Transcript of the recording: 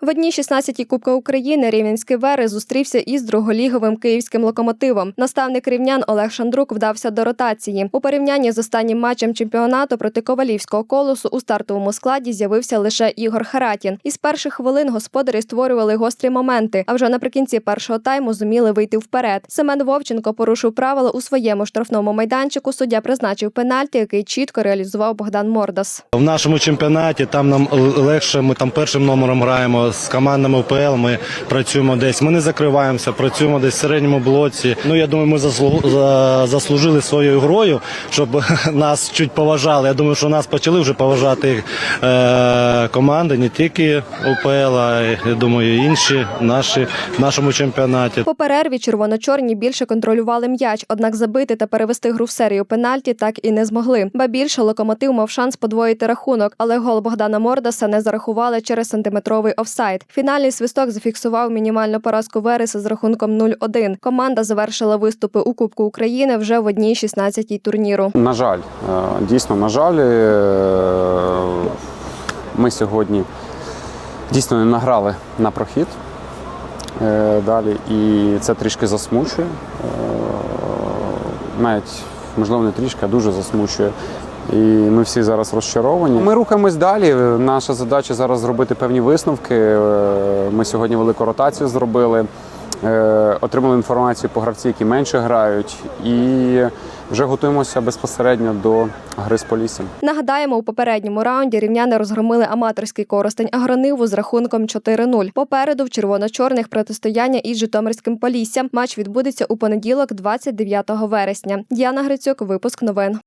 В одній 16-й Кубка України Рівненський Верес зустрівся із друголіговим київським локомотивом. Наставник рівнян Олег Шандрук вдався до ротації. У порівнянні з останнім матчем чемпіонату проти ковалівського колосу у стартовому складі з'явився лише Ігор Харатін. Із перших хвилин господарі створювали гострі моменти, а вже наприкінці першого тайму зуміли вийти вперед. Семен Вовченко порушив правила у своєму штрафному майданчику. Суддя призначив пенальті, який чітко реалізував Богдан Мордас. В нашому чемпіонаті там нам легше. Ми там першим номером граємо з командами УПЛ. Ми працюємо десь. Ми не закриваємося, працюємо десь в середньому блоці. Ну я думаю, ми заслужили своєю грою, щоб нас чуть поважали. Я думаю, що нас почали вже поважати е, команди, не тільки УПЛ, а я думаю, інші наші в нашому чемпіонаті. По перерві червоно-чорні більше контролювали м'яч, однак забити та перевести гру в серію пенальті так і не змогли. Ба більше локомотив мав шанс подвоїти рахунок, але гол Богдана Мордаса не зарахували через сантиметровий офсайд. Фінальний свисток зафіксував мінімальну поразку Вереса з рахунком 0-1. Команда завершила виступи у Кубку України вже в одній 16-й турніру. На жаль, е, дійсно, на жаль, е, ми сьогодні дійсно не награли на прохід е, далі, і це трішки засмучує. Навіть, можливо, не трішки, а дуже засмучує. І ми всі зараз розчаровані. Ми рухаємось далі. Наша задача зараз зробити певні висновки. Е, Ми сьогодні велику ротацію зробили. Е, Отримали інформацію по гравці, які менше грають, і вже готуємося безпосередньо до гри з Поліссям. Нагадаємо, у попередньому раунді рівняни розгромили аматорський коростень Агрониву з рахунком 4-0. Попереду в червоно-чорних протистояння із Житомирським Поліссям. Матч відбудеться у понеділок, 29 вересня. Діана Грицюк, випуск новин.